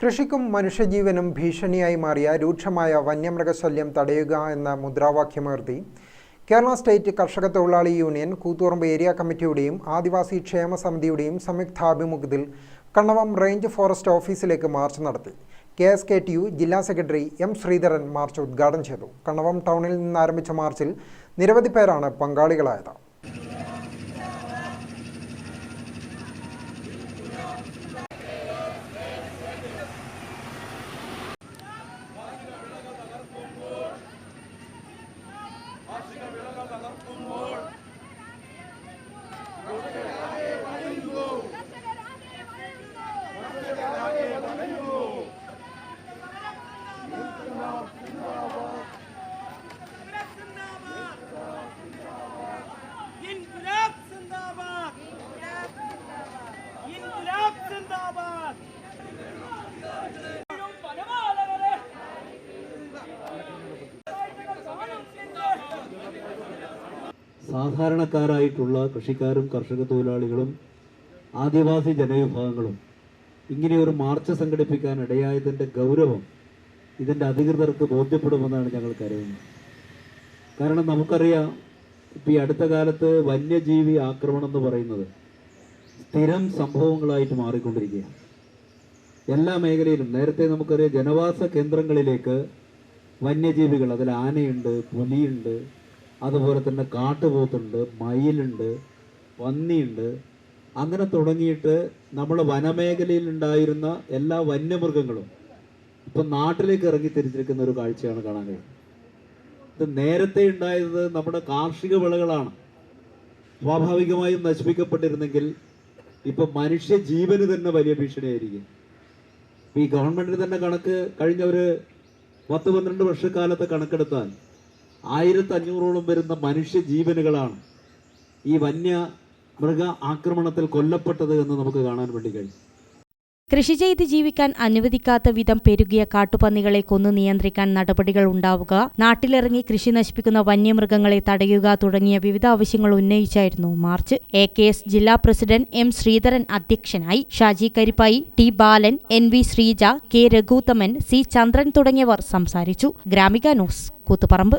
കൃഷിക്കും മനുഷ്യജീവനും ഭീഷണിയായി മാറിയ രൂക്ഷമായ വന്യമൃഗശല്യം തടയുക എന്ന മുദ്രാവാക്യമുയർത്തി കേരള സ്റ്റേറ്റ് കർഷക തൊഴിലാളി യൂണിയൻ കൂത്തുപറമ്പ് ഏരിയ കമ്മിറ്റിയുടെയും ആദിവാസി ക്ഷേമ സമിതിയുടെയും സംയുക്താഭിമുഖ്യത്തിൽ കണ്ണവം റേഞ്ച് ഫോറസ്റ്റ് ഓഫീസിലേക്ക് മാർച്ച് നടത്തി. K S K T U ജില്ലാ സെക്രട്ടറി എം ശ്രീധരൻ മാർച്ച് ഉദ്ഘാടനം ചെയ്തു. കണ്ണവം ടൗണിൽ നിന്ന് ആരംഭിച്ച മാർച്ചിൽ നിരവധി പേരാണ് പങ്കാളികളായത്. സാധാരണക്കാരായിട്ടുള്ള കൃഷിക്കാരും കർഷക തൊഴിലാളികളും ആദിവാസി ജനവിഭാഗങ്ങളും ഇങ്ങനെ ഒരു മാർച്ച് സംഘടിപ്പിക്കാൻ ഇടയായതിന്റെ ഗൗരവം ഇതിന്റെ അധികൃതർക്ക് ബോധ്യപ്പെടുമെന്നാണ് ഞങ്ങൾ കരുതുന്നത്. കാരണം നമുക്കറിയാം ഇപ്പം ഈ അടുത്ത കാലത്ത് വന്യജീവി ആക്രമണം എന്ന് പറയുന്നത് സ്ഥിരം സംഭവങ്ങളായിട്ട് മാറിക്കൊണ്ടിരിക്കുകയാണ്. എല്ലാ മേഖലയിലും നേരത്തെ നമുക്കറിയാം ജനവാസ കേന്ദ്രങ്ങളിലേക്ക് വന്യജീവികൾ അതിൽ ആനയുണ്ട് പുലിയുണ്ട് അതുപോലെ തന്നെ കാട്ടുപോത്തുണ്ട് മയിലുണ്ട് പന്നിയുണ്ട്. അങ്ങനെ തുടങ്ങിയിട്ട് നമ്മൾ വനമേഖലയിൽ ഉണ്ടായിരുന്ന എല്ലാ വന്യമൃഗങ്ങളും ഇപ്പം നാട്ടിലേക്ക് ഇറങ്ങി തിരിച്ചിരിക്കുന്ന ഒരു കാഴ്ചയാണ് കാണാൻ കഴിയുന്നത്. ഇത് നേരത്തെ ഉണ്ടായത് നമ്മുടെ കാർഷിക വിളകളാണ്. സ്വാഭാവികമായും നശിപ്പിക്കപ്പെട്ടിരുന്നെങ്കിൽ ഇപ്പൊ മനുഷ്യ ജീവന് തന്നെ വലിയ ഭീഷണിയായിരിക്കും. ഈ ഗവൺമെന്റിന് തന്നെ കണക്ക് കഴിഞ്ഞ ഒരു പത്ത് പന്ത്രണ്ട് വർഷക്കാലത്തെ കണക്കെടുത്താൽ ആയിരത്തി അഞ്ഞൂറോളം വരുന്ന മനുഷ്യ ജീവനുകളാണ് ഈ വന്യ മൃഗ ആക്രമണത്തിൽ കൊല്ലപ്പെട്ടത് എന്ന് നമുക്ക് കാണാൻ വേണ്ടി കഴിയും. കൃഷി ചെയ്ത് ജീവിക്കാൻ അനുവദിക്കാത്ത വിധം പെരുകിയ കാട്ടുപന്നികളെ കൊന്നു നിയന്ത്രിക്കാൻ നടപടികൾ ഉണ്ടാവുക നാട്ടിലിറങ്ങി കൃഷി നശിപ്പിക്കുന്ന വന്യമൃഗങ്ങളെ തടയുക തുടങ്ങിയ വിവിധ ആവശ്യങ്ങൾ ഉന്നയിച്ചായിരുന്നു മാർച്ച്. എ കെ എസ് ജില്ലാ പ്രസിഡന്റ് എം ശ്രീധരൻ അധ്യക്ഷനായി Shaji Karippayi T Balan N V Sreeja K Raghuthaman C Chandran തുടങ്ങിയവർ സംസാരിച്ചു. Gramika news Koothuparamba.